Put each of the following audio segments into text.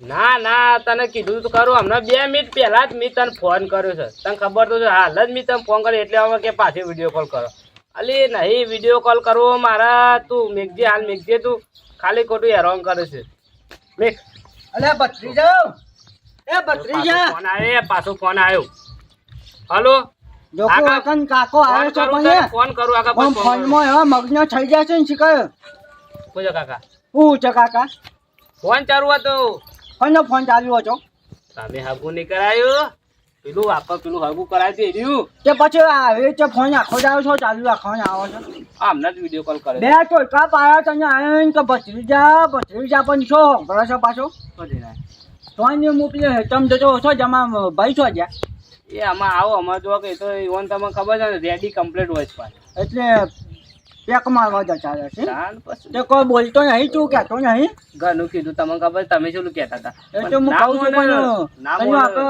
ના ના તને કીધું તો ખરું. હમણાં બે મિનિટ પહેલા જ મેં તને ફોન કર્યો છે. તને ખબર તો છે હાલ જ મેં તને ફોન કર્યો એટલે હવે કે પાછી વીડિયો કોલ કરો. અલી નહીં વીડિયો કોલ કરવો મારા તું મેઘજે હાલ મેઘજે તું ખાલી ખોટું હેરાન કરે છે. મેઘ. અલે ભત્રીજા એ ભત્રીજા. ફોન આવ્યો પાછો ફોન આવ્યો. હલો? કાકો આવ્યો છે કરું પણ ફોન કરું પણ ફોનમાં એવા મગ્ન થઈ જાય છે ને શીખાય પૂછો કાકા. હું છે કાકા. ફોન ચાલુ હતો કોનો ફોન ચાલ્યો હતો? તમે હાગુ નહીં કરાયું. પેલું વાપર પેલું હાગુ કરાવી રહ્યું. તે પછી આવે છે ફોન આખો જાવ છો ચાલુ આખો આવો છો. આમને જ વીડિયો કોલ કરે. બે ટોયકા પાયા તને આવીને કે ભત્રીજા ભત્રીજા પણ છો? બરાબર પાછો. તોય મોકલી હેતમ જતો છો જમા ભાઈ છો જ્યાં? એ આમાં આવો અમારે જો કે તો ઈવન તમને ખબર છે રેડી કમ્પ્લીટ હોય છે. એટલે પેક મારવા જતા રહે છે. તે કોઈ બોલતો નહીં તું કહેતો નહીં. ઘરનું કીધું તમને ખબર તમે શું કહેતા હતા? એટલે હું ના કહું છું પણ તમે. આપણે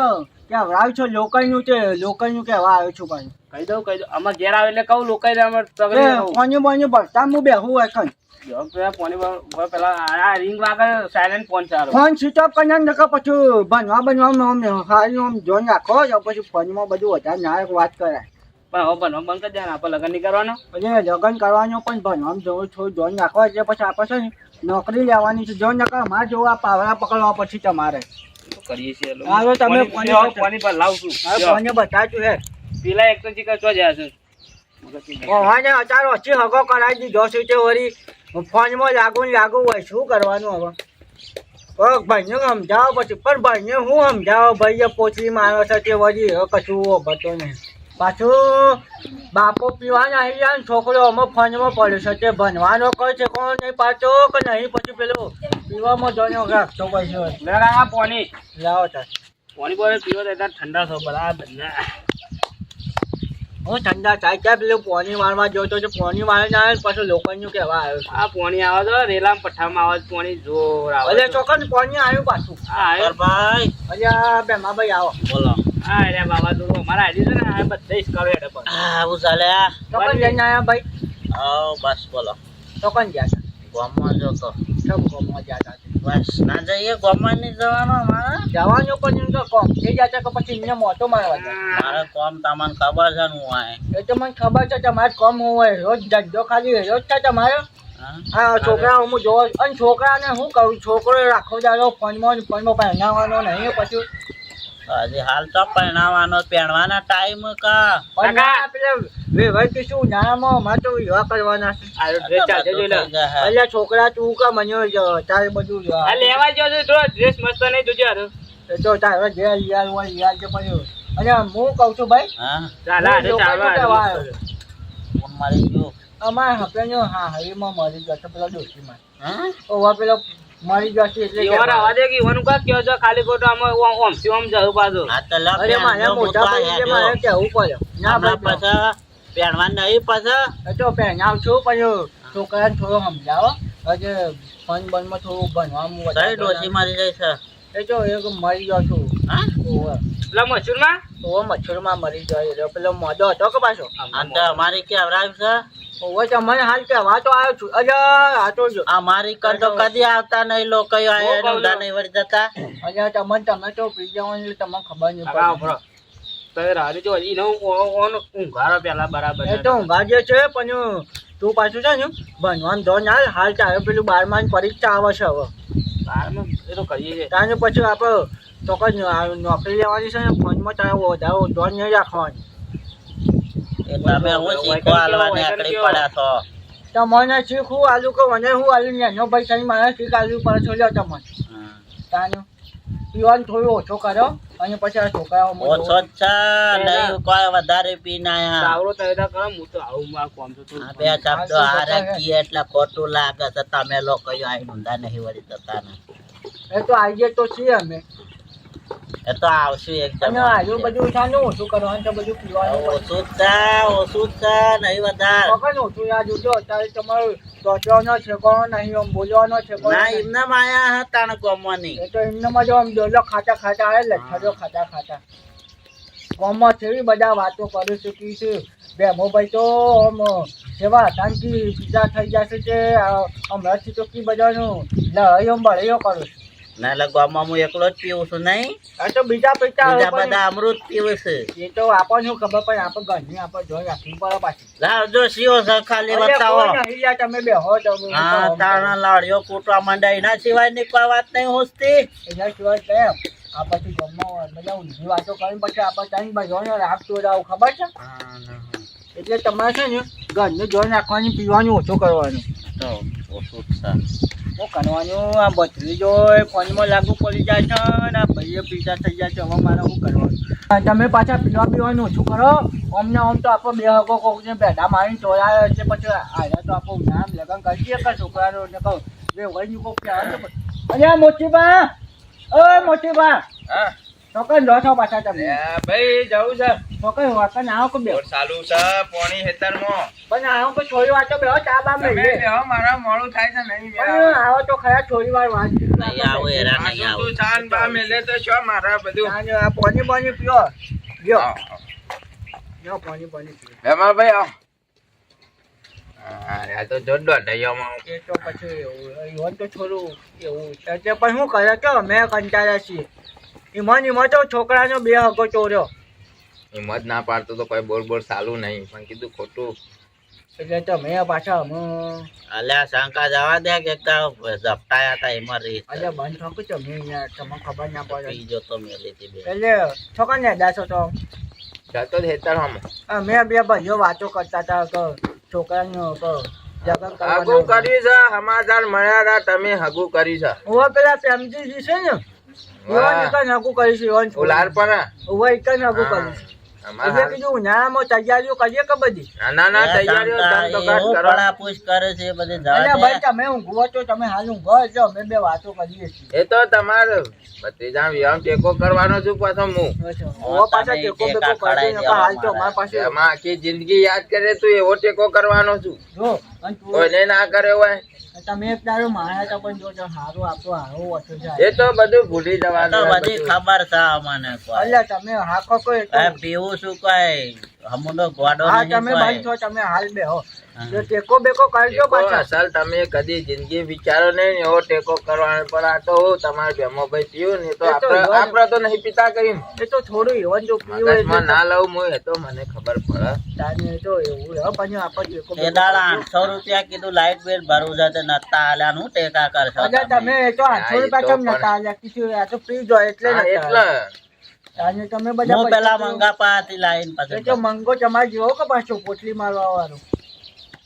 ક્યાં રાવ છો? લોકલનું તે લોકલનું કહેવા આવ્યો છું ભાઈ કહી દઉં કહી દઉં. અમારે ઘેર આવે એટલે કહું લોકો અમારે એ તગડી રહું. ફોન ભરતા હું બેહું હોય પેલા ફોને સ્વિચ ઓફ કરીને પછી ભણવા બનવા રાખો તો પછી ફોનમાં બધું વધારે ના વાત કરાય. પણ હવે બનવા બંધ કરી દે આપણે લગ્ન નહીં કરવાનો? પછી લગ્ન કરવાનો પણ ભણવામાં જવું જોઈને એટલે પછી આપણે છે ને નોકરી લેવાની છે. જો નકર મારે જોવા પાવડા પકડવા પછી તમારે. કરીએ છીએ. હા, તમે હવે પેલા એક તો જ્યાં છે. ઓહાને ઓછી હગો કરાવી દીધો છે તે વળી. ફોનમાં લાગુ લાગુ હોય શું કરવાનું હવે? ભાઈને સમજાવો પછી. પણ ભાઈને હું સમજાવો? ભાઈએ પોચલી મારો છે તે વળી કશું ભરતો નહીં. પાછું બાપો પીવાના આવી જાય છોકરો અમે ફોનમાં પડ્યો છે. તે ભણવાનો કહે છે કોણ? નહીં પાછો કે નહીં? પછી પેલું પીવામાં જોઈને રાખતો પૈસો. લે પોની. લાવો તાર પોની બોલે પીવો ત્યાં ઠંડા થો બરાબર બધા. હું ઠંડા ચાય ચાય પેલું પોની મારવા જોતો છે પોની મારે ના આવે પાછું લોકોનું કહેવા આવ્યો છે? આ પોણી આવે તો રેલામ પઠ્ઠામાં આવે છે, પોણી જોર આવે છે. ચોકન પોની આવ્યું પાછું. હા ભાઈ અલ્યા બે માં ભાઈ આવો. બોલો. હા રે બાબા તું અમારા આઈડી છે ને આ બધા જ કરો હેડે પર હા આવું ચાલે ચોકન જઈને આવ્યા ભાઈ? હા બસ બોલો. ચોકન ગયા હતા. ગામમાં જો તો. સબ ગયા બસ ના જઈએ ગામમાં નહીં જવાનું અમારે. જવાનું પણ એમ તો કોમ. થઈ ગયા કે પછી એમને મોટો મારવા જાય મારે કોમ તમને ખબર છે ને હું આય. એ તો મને ખબર છે તમારે કોમ હોય રોજ ધંધો ખાલી રોજ છે તમારે. હા? છોકરા હું જોઉં. અને છોકરાને હું કહું છોકરો રાખો જાડો ફોનમાં નહીં પછી. હજી હાલ તો પહેણાવાનો પહેરવાના ટાઈમ કા પણ ના પેલા કે શું નાનામાં તો વિવાહ કરવાના છે. ડ્રેસ. અલ્યા છોકરા તું કા મને તારે બધું આ લેવા જો તો ડ્રેસ મસ્ત નહીં જોજે હારું. તો તારે જે યાર હોય યાર જે પડ્યું. અને હું કહું છું ભાઈ હા? ચાલ આ રે ચાલ આ રે. ફોન મારી ગયો અમારે હપેનો હા હરીમાં મરી ગયો પેલા ડોશીમાં. હા? ઓવા પેલો મરી જશે એટલે દે કે ઈવોનું કાં કહેજો ખાલી ખોટો આમ ઓમ- ઓમથી ઓમ જવું પાછું. આ તો લા અરે મારે મોટા મોટા ભાઈ છે, મારે કેવું પડે ના હમણાં ભાઈ પછી પહેરવા નહીં પાછા. એ તો પહેરાવ છું પણ છોકરાને થોડો સમજાવો. હજે ફન બનમાં થોડું વધારે ડોસી મારી જાય છે. એ જો એક મરી ગયો છું હા? મચ્છરમાં? મરી જાય એટલે પેલો મોદો હતો કે પાછો? તો અમારી કેવરાવ છે? ઓવે હાલ કહેવા તો આવ્યો છું. અરે આ તો જો. અમારી કર તો કદી આવતા નહીં લોકો આયા ઊંધા નહીં વળી જતા. અરે તમને તમે તો પી જવાનું તમને ખબર નહીં પડે. પેલા બરાબર એ તો ઊંઘા જે છે પણ તું પાછું છે ને ભણવાનું ધો ના હાલ ચાલે પેલું બારમાં પરીક્ષા આવે છે હવે. બારમાં એ તો કહીએ છીએ. તારે પછી આપણે ચોક્કસ નોકરી લેવાની છે ને ફોનમાં તારે વધારે ધોન નહીં રાખવાની. એ તમે હું શીખવા પડ્યા છો આલુ કે મને હું આલુ ને એનો ભાઈ સાહેબ મારે શીખ આલુ પર છો લ્યો તમને. તાનું. પીવાનું થોડું ઓછો કરો અને પછી આ છોકરાઓ ઓછો છે નહીં કોઈ વધારે પી ના તાવરો તૈયાર કરો હું તો આવું મારું કામ તો બે શબ્દો હારે કીએ એટલે ખોટું લાગે છે તમે લોકો આઈને ઊંધા નહીં વળી જતા ને. એ તો આઈએ તો છીએ અમે. એ તો આવશું એક અને બધું થાનું ઓછું કરવાનું છે બધું પીવાનું ઓછું છે ઓછું છે નહીં વધારે. વખત ઓછું યાદ ઉઠો અત્યારે તમારું સોચવાનો છે નહીં આમ બોલવાનો છે ના એમને માયા હતા ને ગમવાની એ તો એમનામાં જો આમ ડોલો ખાતા ખાતા આવે ખાતા ખાતા. ગામમાં કેવી બધા વાતો કરી ચૂકી છે. બે મોબાઈલ તો આમ સેવા શાંતિ પીઝા થઈ જશે કે હમણાંથી તો કી બધાનું. લડાઈઓ બળાઈઓ કરું છું. ના એટલે ગામમાં હું એકલો જ પીવું છું નહીં? આ તો બીજા પૈસા બીજા બધા અમૃત પીવે છે. એ તો આપણને શું ખબર પણ આપણે ઘરની આપણે જોઈ રાખવી પડે પાછી. લાવ જો સીઓ છે ખાલી બતાવો. તમે બેહો તમે હા તાણા લાડીઓ કૂટવા માંડ્યા એના સિવાયની કોઈ વાત નહીં હોસ્તી એના સિવાય કેમ આ પછી જમવા બધા ઊંધી વાતો કરીને પછી આપણે ત્રણ બાજુ રાખતું જાવ ખબર છે? એટલે તમારે છે ને ઘરનું જોઈ રાખવાની પીવાનું ઓછું કરવાનું. તો ઓછું જ શું કરવાનું? આ બત્રી જોઈ ફોનમાં લાગુ પડી જાય છે ને આ ભાઈએ પીતા થઈ જાય છે. હવે મારે શું કરવાનું? તમે પાછા પીવા પીવાનું ઓછું કરો. અમને આમ તો આપો બે હકો કોકને બેઠા મારીને ચોરાયો છે. પછી આવ્યા તો આપણું નામ લગન કરી દઈએ કે છોકરાનો કહું. બે વળી કોક તો પછી. અરે મોટીબા ઓય મોટીબા હા? છોકરા લો છો પાછા તમે. ભાઈ જવું છે. છોકરા વાકન આવો કે બે. ચાલુ છે પોણી હેતરમાં પણ આવો કે છોરી વાર તો બેહો ચા બા મેળવીએ. બેહો મારા મોડું થાય છે નહીં પણ આવો. તો ખરા થોડી વાર વાત. નહીં આવો એરા નહીં આવો. તું ચાન બા મેલે તો શું મારા બધું? આ પોણી પાણી પીઓ. લ્યો લ્યો પોણી પોણી પીઓ. ભાઈ આવ. અરે આ તો જોડો ઢૈયામાં એ તો પછી એવું તો થોડું એવું. છે પણ શું કરે? કે અમે કંટાળ્યા છીએ. ઈમન એમાં તો છોકરાનો બે હગો ચોર્યો. હિંમત ના પાડતો તો કોઈ બોલ બોલ ચાલુ નહીં. પણ કીધું ખોટું. એટલે તમે પાછા અમે અલ્યા શંકા જવા દે કે ઝપટાયા હતા એમાં રહી અલ્યા બંધ થાકું તમે યાર તમને ખબર ના પડે. પીજો તો મેં હતી બે. એટલે છોકરા ને દાસો તો? જતો જ હેતર હમ મેં બે ભાઈઓ વાતો કરતા હતા કે છોકરાનું હગું કર્યું છે સમાચાર મળ્યા હતા તમે હગું કર્યું છે. ઓવા પેલા ફેમજી છે ને વાહ. ઈવન એક નગું કરીશ ઉલાર પર ઓવા એક નગું કરીશ એટલે કીધું ઉનાળામાં તૈયારીઓ કરીએ કે બધી? ના ના ના તૈયારીઓ ધમ તો કાટ કરો પડાપૂછ કરે છે એ બધી એટલે ભાઈ તમે ઊંઘવો છો તમે હાલ ઊંઘો એટલે અમે બે વાતો કરીએ છીએ. એ તો તમારે ભત્રીજા ટેકો કરવાનો છું પાછો હું. ઓવા પાછા ટેકો બેકો કરજો નકર હાલ તો અમારા. પાસે એમાં આખી જિંદગી યાદ કરે તું એવો ટેકો કરવાનો છું. જો અને કોઈને ના કરે હોય તમે એક દાડો માર્યા તો પણ જોજો હારું આપણો હારો ઓછો એ તો બધું ભૂલી જવાનું બધી ખબર છે અમને એટલે તમે હાકો કોઈ પીવું શું કઈ? હમુંડો ગોડો તમે ભાઈ છો તમે હાલ બેહો. ટેકો બેકો કરજો પાછા. અસલ તમે કદી જિંદગી વિચારો નહીં એવો ટેકો કરવાનો પણ આ તો હું તમારે ભેમો ભાઈ પીવું ને તો આપણે આપણે તો નહીં પીતા કરીને એ તો થોડું એવન જો પીવું ના લઉં હું એ તો મને ખબર પડે. તાને તો એવું હે પણ આપણે ટેકો એ દાડા આઠસો રૂપિયા કીધું લાઈટ બિલ ભરવું છે નતા આલ્યા નું ટેકા કરશો અચ્છા તમે તમે? તો આઠસો રૂપિયા કેમ નતા આલ્યા? કીધું આ તો ફ્રી જો એટલે એટલે. આલ્યા. તમે બધા પેલા મંગા પાતી લાઈન પાસે તો મંગો તમારે જેવો કે પાછો પોટલી મારવા વાળો?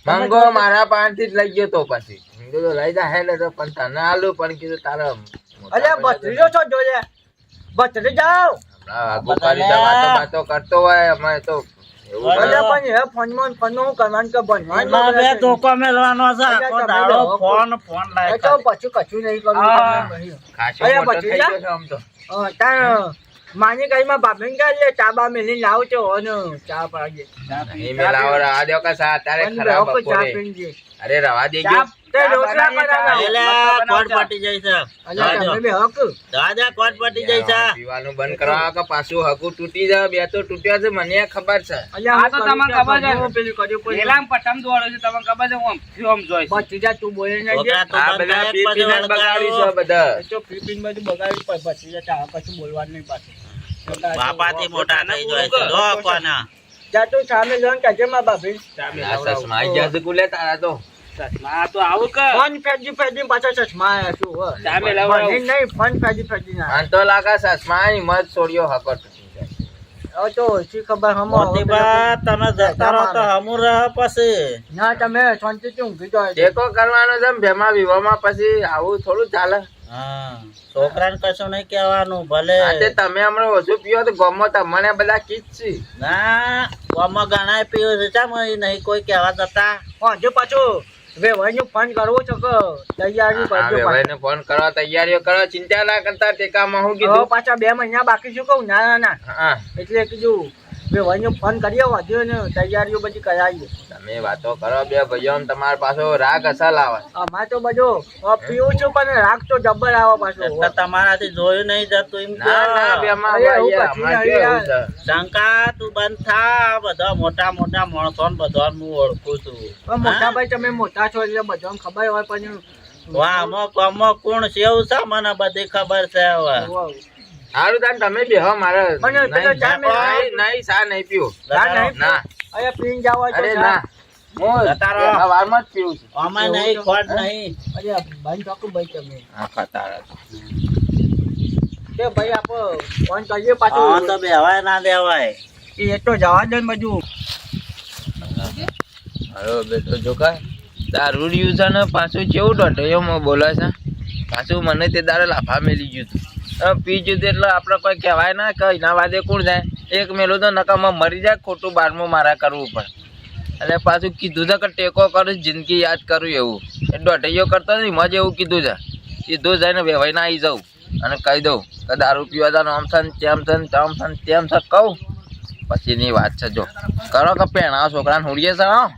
મંગો મારા થી જ લઈ ગયો તો પછી. કીધું લઈ જા હેલે તો પણ તને આલુ પણ કીધું તારા ભાઈ ભત્રીજો છો જોજે. જાઓ. હમણાં આગુ કરી વાતો વાતો કરતો હોય અમે તો. ફોન માની કઈમાં ભાભીને કહે લે ચા પાડીએ નહીં મેલાવો, રવા દો કે સા અત્યારે ખરાબ બેહો કે ચા બપોરે. પીને જઈએ. અરે રવા દેજો તે રોટલા બનાવ્યા. એટલે કોટ પટી જાય છે અલ્યા તમે દો. બેહો કે. જવા દે, કોટ પટી જાય છે પીવાનું બંધ કરવા કે પાછું હકુ તૂટી જાય બે તો તૂટ્યા છે મને ખબર છે અલ્યા આ તો તમને ખબર છે. છું, પેલું કર્યું પછી. પેલા પટમ દોડે છે તમને ખબર છે હું આમ જોઈ ભત્રીજા તું બોલે નહીં છોકરા આ બધા બગાડી છે. બધા તો પીપીન બધું બગાડ્યું પણ ભત્રીજા પછી બોલવાનું નહીં પાછું બાપાથી મોટા થઈ જાય છે. જો કોના. જા તું સામે જઈને કહેજે મારા ભાભી આ ચશ્મા આઈ ગયા છે કુલે તારા તો. ફોન ફેંજી ફેંજી પાછા ચશ્મા આયા છું સામે લવડાવું. નહીં ફોન ફેંજી ફેંજી ના. તો લાગે ચશ્મા આઈ મત છોડ્યો હકો તૂટી જાય હવે તો ઓછી ખબર હમો મોતી તમે જતા રહો તો હમું રહે પછી. ના તમે શાંતિથી ઊંઘી જાઓ. ટેકો કરવાનો છે ભેમા વિવામાં પછી આવું થોડું ચાલે. હા છોકરાને કશું નહીં કહેવાનું ભલે. તમે હમણાં ઓછું પીવો તો ગમો તમને બધા કીચ છે. ના ગમો ઘણા પીવું છે એ નહીં કોઈ કહેવા જતા. પાછું. વેવાઈનું ફોન કરવો છો કે તૈયારી કરજો વેવાઈને ફોન કરવા તૈયારીઓ કરો ચિંતા ના કરતા ટેકામાં હું કીધું. પાછા બે મહિના બાકી શું કહું ના ના ના. એટલે કીધું વેવાઈનું ફોન કરીએ વાંધો ને તૈયારીઓ બધી કરાવીએ. તમે વાતો કરો બે ભાઈઓ તમાર પાછો રાગ અસલ આવે. અમાર તો બધું પીવું છું પણ રાગ તો જબ્બર આવે પાછો. તમારાથી જોયું નહીં જતું એમ ના ના બે શંકા તું બંધ થા બધા મોટા મોટા માણસો બધા હું ઓળખું છું. મોટા ભાઈ તમે મોટા છો એટલે બધાને ખબર હોય પણ વાહ અમુક અમુક કોણ છે એવું છે મને બધી ખબર છે હવે. સારું તાન તમે બેહો મારે મને પેલો ચા મેં નહીં નહીં ચા નહીં પીવું. ચા ના. અહીંયા પીન જાવ અરે ના. હું જતા રહો. જ પીવું છું. આમાં નહીં ખોટ નહીં. અરે ભાઈ ચોકું ભાઈ તમે. હા ખતારા કે ભાઈ આપો ફોન કરીએ હા તો પાછું બેવાય ના દેવાય. એ તો જવા દે ને બધું. હવે બેટો જો કા. દારૂ રહ્યું છે ને પાછું કેવું દોઢિયોમાં બોલે છે. પાછું મને તે દાડે લાફા મેલી ગયું હતું. હવે પી ગયું એટલે આપણે કોઈ કહેવાય ના કે એના વાદે કોણ જાય? એક મેલું તો નકામાં મરી જાય ખોટું બારમું મારા કરવું પડે. અને પાછું કીધું છે કે ટેકો કરું જિંદગી યાદ કરું એવું. એ દોઢૈયો કરતો નથી મજ એવું કીધું છે. સીધું જઈને વેવાઈ ના આવી જાઉં અને કહી દઉં કે દારૂ પીવા જવાનું આમ છે ને તેમ છે તેમ છે તેમ છે કહું. પછીની વાત છે જો. કરો કે પેણા છોકરાને હુડીએ છે હા.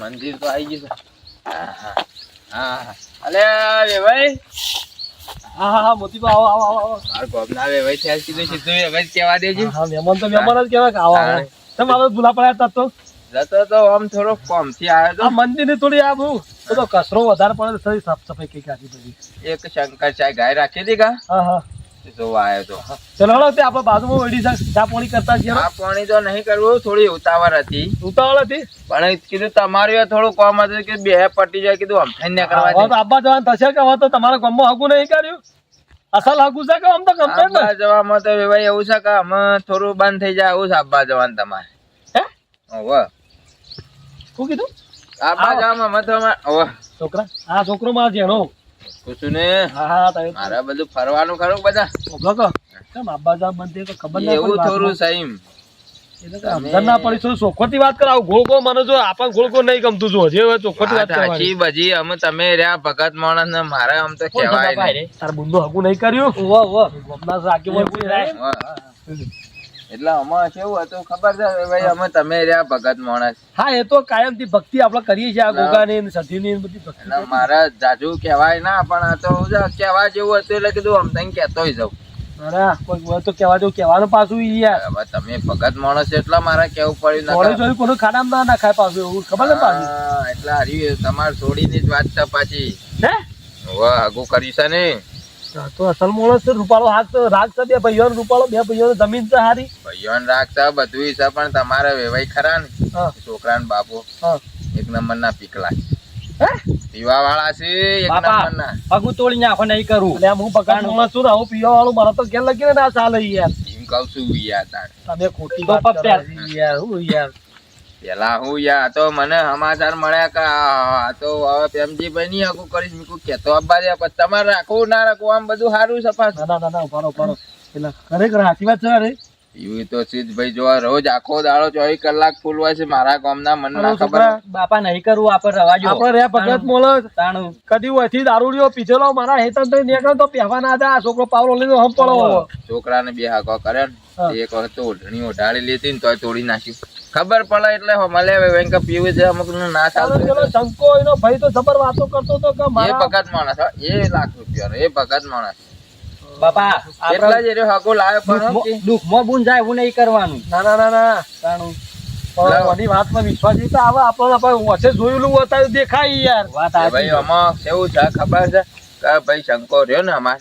મંદિર તો આવી ગયું છે. હા હા. હા. અલે વેવાઈ હા હા હા મોતી આવો આવો આવો. માર ગોબના વેવાઈ થયા સીધું સીધું વેવાઈ કેવા દેજો. હા મહેમાન તો મહેમાન જ કેવા કે આવો તમે હવે ભૂલા પડ્યા તા તો. જતો તો આમ થોડો કોમથી આવ્યો તો. મંદિરની થોડી આ બહુ બધો કચરો વધારે પડે થોડી સાફ સફાઈ કઈ કાઢી બધી એક શંકર ચાય ગાય રાખી હતી કા? હા હા. જોવા આવ્યો તો ચલો હળો તે આપણે બાજુમાં વળી છે ચા પાણી કરતા છીએ આ પાણી તો નહીં કરવું થોડી ઉતાવળ હતી. ઉતાવળ હતી? પણ કીધું તમારું થોડું કોમ હતું કે બે પટી જાય કીધું આમ થઈને કરવા હવે આબા જવાનું થશે કે હવે તો તમારા ગામમાં હગું નહીં કર્યું? અસલ હગું છે કે આમ તો ગમે ને જવામાં તો એવું છે કે અમે થોડું બંધ થઈ જાય એવું છે આબા જવાનું તમારે. હે? ઓવે શું કીધું? આબા. જવામાં અમે તો ઓવે છોકરા આ છોકરો માં જેનો. પૂછું ને હા હા તારે મારે બધું ફરવાનું ખરું બધા? ઓગળો કેમ આબા જવા બંધ કે ખબર ના એવું પડી થોડું વાતમાં? સહીમ સમજણ ના પડી થોડું ચોખ્ખોથી વાત કરાવ. ગોળ ગોળ મને જો ગોળ નહીં ગમતું જો જે હોય ચોખ્ખોથી વાત સાચી બજી અમે તમે રહ્યા ભગત માણસ ને મારે આમ તો કહેવાય નહીં. તાર બુંદો હગું નહીં કર્યું? ઓહો ઓહો ગોમના રાખ્યું હોય કોઈ રાય. હા. એટલે અમારે કેવું હતું ખબર છે? ભાઈ અમે તમે રહ્યા ભગત માણસ. હા એ તો કાયમથી ભક્તિ આપણે કરીએ છીએ આ ગોગા ની સધી ની બધી ભક્તિ એટલે જાજુ કહેવાય ના પણ આ તો કહેવા જેવું હતું એટલે કીધું આમ તને કહેતોય જાઉં અરે કોઈ હોય તો કહેવા જેવું કહેવાનું પાછું યાર. હવે તમે ભગત માણસ એટલા મારે કેવું પડ્યું. જોડે કોનું ખાડામાં ના નાખાય પાછું એવું ખબર ને પાછું? એટલે હારી તમાર છોડીની જ વાત છે પાછી. હે? હવે આગું કરી છે ને? તો અસલ મોણસ રૂપાળો હાથ રાગ છે બે ભાઈઓ રૂપાળો બે ભાઈઓ જમીન છે હારી. ભાઈઓ રાગ છે બધું છે પણ તમારે વેવાય ખરા ને. છોકરા ને બાપુ. હા. એક નંબર ના પીકલા. હે? પીવા વાળા છે એક નંબર ના પગું તોડી નાખો નહીં કરું. એટલે હું પગાર મોણસ છું ને હું પીવા વાળું મારો તો ઘેર લગીને ના ચાલે યાર. એમ કઉ છું યાર તાર તમે ખોટી વાત યાર હું યાર. પેલા હું યા તો મને સમાચાર મળ્યા કે આ તો હવે પ્રેમજીભાઈ ની આગું કરીશ મીકું કેતો અબ્બા દે પછી તમારે રાખવું ના રાખવું આમ બધું સારું છે પાછું. ના ના ના ના ઉભારો ઉભારો એટલે ખરેખર સાચી વાત છે એવું તો સિદ્ધભાઈ જો રોજ આખો દાડો ચોવીસ કલાક ફૂલ હોય છે મારા ગામના મન ના ખબર બાપા નહીં કરવું આપણે રવા આપણે રે ભગત મોલો કદી હોયથી દારૂડિયો પીધેલો મારા હેતન તો નીકળ્યો તો પહેવા ના આ છોકરો પાવલો લઈને હમ પડો છોકરાને બે હાકો કરે ને એક વખત તો ઓઢણી ઓઢાડી લીધી ને તોય તોડી નાખ્યું. ખબર પડે એટલે મળે હવે વેંક પીવું છે અમુકનું ના ચાલો ચાલતું શંકો એનો ભાઈ તો જબર વાતો કરતો હતો કે એ ભગત માણસ એ લાખ રૂપિયા એ ભગત માણસ. બાપા એટલા જ એ હકો લાવ્યો પણ દુઃખમાં બુન જાય એવું નહીં કરવાનું. ના ના ના ના. તાણું. બધી વાતમાં વિશ્વાસ નહીં તો આવે આપણને આપણે વચ્ચે જોયેલું દેખાય યાર. વાત ભાઈ આમાં કેવું છે ખબર છે? કે ભાઈ શંકો રહ્યો ને અમાર.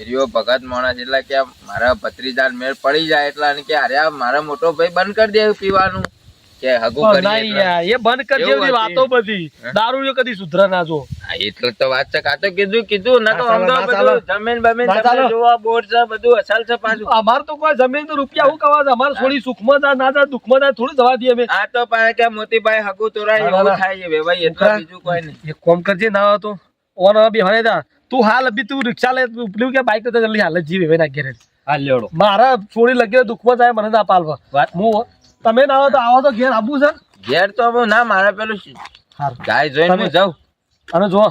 રહ્યો ભગત માણસ એટલે કે મારા ભત્રીજાને મેળ પડી જાય એટલા અને કે અરે મારા મોટો ભાઈ બંધ કરી દે પીવાનું. કે હગું એ બંધ કરી દેવી વાતો બધી. કદી સુધરા ના જો. એટલે તો વાત છે કીધું કીધું ના તો ના ના. બધું જમીન બમીન ના તમે જોવા બોર્ડ છે બધું અસલ છે પાછું. અમાર તો કોઈ જમીન તો રૂપિયા હું અમારે થોડી સુખમાં ના જાય દુઃખમાં જાય થોડી દવા દઈએ અમે. આ તો પાછા કે મોતીભાઈ હગું તોરાય ના, ના, એવું થાય છે ભાઈ એટલે બીજું કોઈ નહીં. એક કોમ કરજે ના હતો ઓન બી હવે જા. તું હાલ અભી તું રિક્ષા લે તું પેલું કે બાઇક તો જલ્દી હાલ જીવ ના ઘેરે હાલ લેડો મારા છોડી લગે દુખમાં જાય મને ના પાલવા હું તમે ના આવો તો આવો તો ઘેર આવું છે? ઘેર તો હવે ના મારા પેલું ગાય જોઈને હું જાઉં. અને જો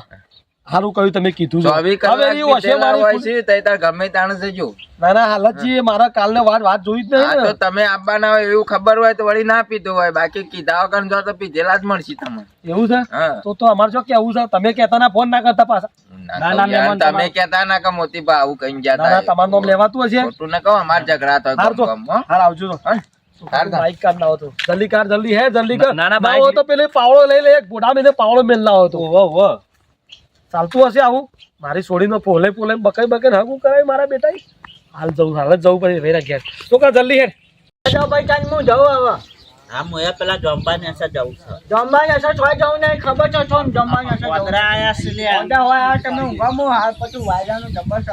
હારું કહ્યું તમે કીધું છે. હવે એવું હશે બીતેલા મારી છે તઈ તાર ગમે તાણે જજો ના ના હાલત જી મારા કાલને વાત વાત જોઈ જ નહીં તો તમે આપવાના હોય એવું ખબર હોય તો વળી ના પીધું હોય. બાકી કીધા વગર જો તો પીધેલા જ મળશે તમને. એવું છે? તો તો અમારે જો કેવું છે? તમે કહેતા ના ફોન ના કરતા પાછા. ના ના, ના, તમે ના કે મોતીબા આવું કઈ ના ના તમારું નામ લેવાતું હશે? ખોટું ના કહો અમાર ઝઘડા થાય હાર આવજો. બાઈક જલ્દી કાર જલ્દી હે જલ્દી કર ના, ના, ના બાઈક તો પેલે પાવડો લઈ લે એક બોડા મેં પાવડો મેલ લાવો તો. ચાલતું હશે આવું? મારી છોડીનો પોલે પોલે બકાઈ બકાઈ હાકું કરાય મારા બેટા હાલ જવું હાલ જ જવું પડે વેરા ઘેર. તો કા જલ્દી હેડ. જાઓ ભાઈ તાન હું જાઉં હવે હા પેલા જવું છે. જમવાની અસર થોડી જવું નહીં ખબર છે છો ને જમવાની અસર જવું આયા છે લે. બધા હોય આ તમે ઊંઘામાં હાલ પછી વાયરાનું જબર છે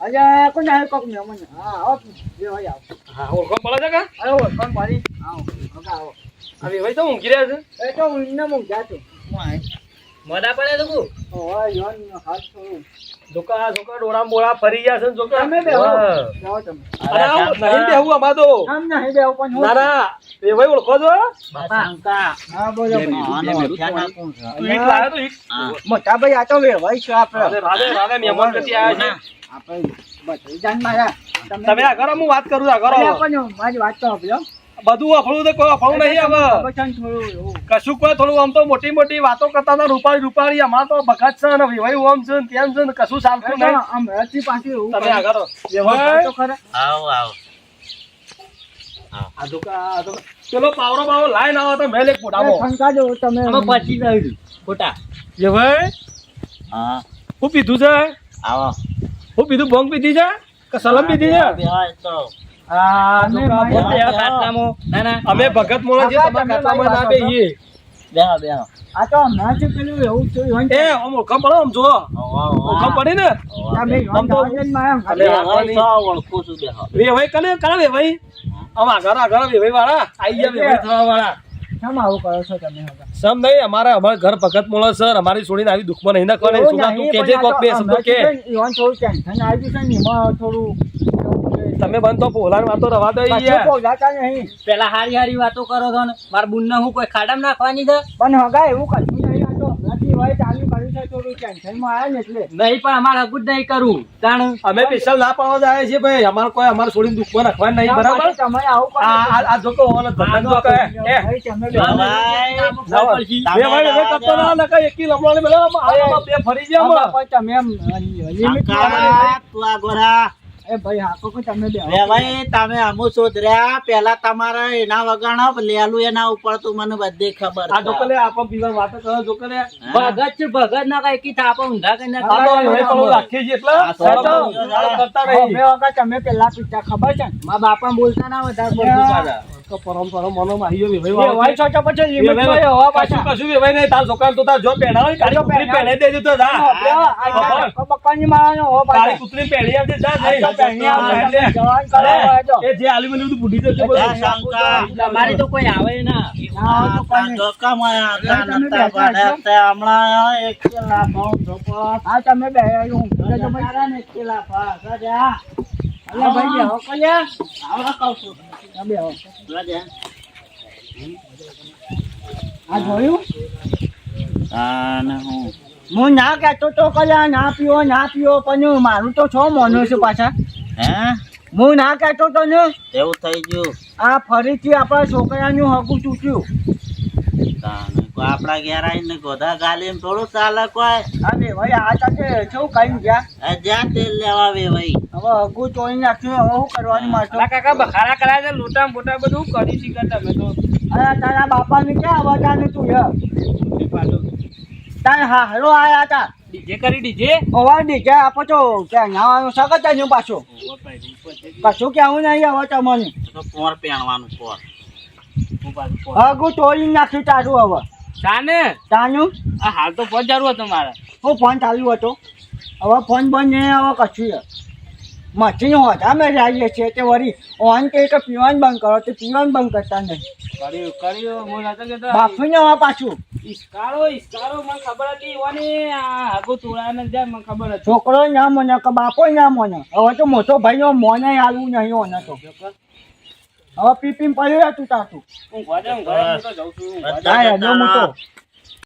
અરે કોણ આવે કોક મહેમાન હા આવો. જે હોય આવો. હા ઓળખો પડે છે કા? અરે ઓળખાણ પાડી આવો હવે આવો. હવે ભાઈ તો ઊંઘી રહ્યા છે. એ તો ઊંઘને ઊંઘ્યા છું. મોડા પડે તો કુ યોન હાથ છોડું જોકા જોકા ડોળા મોળા ફરી ગયા છે જોકા. તમે બેહો. જાઓ તમે. અરે આવું નહીં બેહવું આમાં તો. આમ નહીં બેહો પણ ના ના એ ભાઈ ઓળખો છો? શંકા. હા બોલો આનો અઠ્યાના કોણ છે? તું ઈટ લાવ્યો તો ઈટ મોટા ભાઈ આ તો વેવાય છે રાધે આપણે. રાધે રાધે મહેમાન ગતિ આવ્યા છે. આપણે બધું જાણ મારા તમે આગળ હું વાત કરું પણ મારી વાત તો. બધું અફળું તો કોઈ અફળું નહીં એવું. કશું કોઈ થોડું આમ તો મોટી મોટી વાતો કરતા હતા રૂપાળી રૂપાળી અમાર તો બખત છે ને વિવાહ ઓમ છે ને તેમ છે ને કશું ચાલતું નહીં. આમ હળથી પાછી તમે આગળ આવો. તો આવો આવો. આ દુકા પેલો પાવરો બાવરો લાઈ ના તો મેલ ફોટામાં. તમે પછી હા. હું પીધું છે? આવો. શું પીધું? ભોંગ પીધી છે? કે સલમ પીધી છે? તો. અમે દુકા માયા. બોલ બે. ખાટલામાં ના ના. અમે ભગત મોળા છીએ તમારા ખાતામાં ના બેહીએ. બેહો બેહો. આ તો હમણાં જ પેલું એવું થયું એ આમ ઓળખાણ પડે આમ જો આવો, આવો. પડી ને? આમ તો- ગાંધીને માયા અરે બેહાય તો ઓળખું છું બેહો. વેવાઈ કને કને વેવાઈ આમ આગળ આગળ વેવાઈ વાળા આઈ ગયા વેવાઈ થવા વાળા કેમ આવું કરો છો તમે સમ નહીં અમારે અમારા ઘર ભગત મોળો સર અમારી છોડીને આવી દુઃખમાં નહીં નાખવાની. એવું તું કેજે કોક બે શબ્દો કે. ઈવન થોડું ટેન્શન આવી ગયું છે ને એમાં થોડું એવું છે. તમે બનતો વાતો રવા દો નહીં. પેલા હારી હારી વાતો કરો છો ને મારા બુનને હું કોઈ ખાડામાં નાખવાની છે? પણ હગા એવું કશું નહીં આ તો. હમણાંથી હોય ચાલુ કર્યું છે થોડું ટેન્શનમાં આવ્યા ને એટલે. નહીં પણ અમારે હગું જ નહીં કરવું કારણ અમે સ્પેશિયલ ના પાડવા જાય છે ભાઈ. અમાર કોઈ અમાર છોડીને દુઃખમાં નાખવાની નહીં બરાબર? તમે આવું આ આ- આ જોકો હોવાનો ધંધો જો કહે એ. ભાઈ, તમે ભાઈ, કરતો ના કઈ એકી લમણાને પેલા આમ આમાં બે ફરી. પણ તમે એમ તું આ ગોરા. એ ભાઈ હાકો કે તમે બે બે ભાઈ તમે અમુ સુધર્યા પેલા તમારા એના વગાણો લેલું એના ઉપર તું મને બધી ખબર આ છે. જોકો લે આપણે પીવાની વાતો કરો જોકો ભગત છે ભગત ના કઈ કી થાપો ઊંધા કરીને નાખે. આ તો હવે પેલું એટલે આ તો બે વખત તમે પેલા પીતા ખબર છે ને? મારા બાપા બોલતા ના વધારે. તો પરંપરા છો પછી લિમિટ વેવાઈ હવા કશું પાછા કશું વેવાઈ નહીં તાર તો તાર જો કાળી કૂતરી દેજો તો કાળી આવજે, આ આવજો, જવાન કરો હોય તો. એ જે આલુ મેલું બધું ભૂલી જજો બધું. શંકા. અમારી તો કોઈ આવે ના. હમણાં એક ભાવ ધોકો. હા તમે બે હું એક ભાવ. કર્યા. અલ્યા ભાઈ હો કલ્યા. આવો કહું છું. આ જોયું? હું. હું ના કહેતો તો કલ્યા ના પીવો ના પીવો પણ મારું તો છો મોનો છે પાછા. હે? હું ના કહેતો તો ને એવું થઈ ગયું. આ ફરીથી આપણા છોકરાનું હકું તૂટ્યું. આપણા ઘેર આવીને ગોધા ગાલી એમ થોડું ચાલે કોઈ અરે ભાઈ આ સાથે શું કઈ ગયા જ્યાં તેલ લેવા આવે ભાઈ. હવે હકું તોડી નાખ્યું હવે શું કરવાનું પેલા કાકા બખારા કરાય છે લોટા બોટા બધું કરી શીખે તમે તો. અરે તારા બાપાને ક્યાં આવતાને તું યાર તારે હા હરો આયા હતા. ડીજે કરી ડીજે? અવાર દીજે આપો તો ક્યાં નાવાનું સગત જ પાછું? કશું કેવું નહીં હવે તમને તો પોર પહેણવાનું પોર. હગું તોડી નાખ્યું તારું હવે. તાને તાનું આ હાલ તો ફોન જરૂર હતો મારે. હું ફોન ચાલુ હતો. હવે ફોન બંધ નહીં હવે કશું મચ્છી હોતા મેં જઈએ છીએ તે વળી ઓન કે કે પીવાનું બંધ કરો તે પીવાનું બંધ કરતા નહીં. કર્યું કર્યું. હું નતો કેતો. બાફીને હવે પાછું. ઈસ્કારો ઈસ્કારો મને ખબર હતી ઓની આ હાગુ જાય મને ખબર હતી. છોકરો ના મને કે બાપો ના મને. હવે તો મોટો ભાઈનો મોને આલવું નહીં ઓને તો. હવે પીપીમ પડ્યો તું તાતું હું ઘરે હું ઘરે તો જઉં છું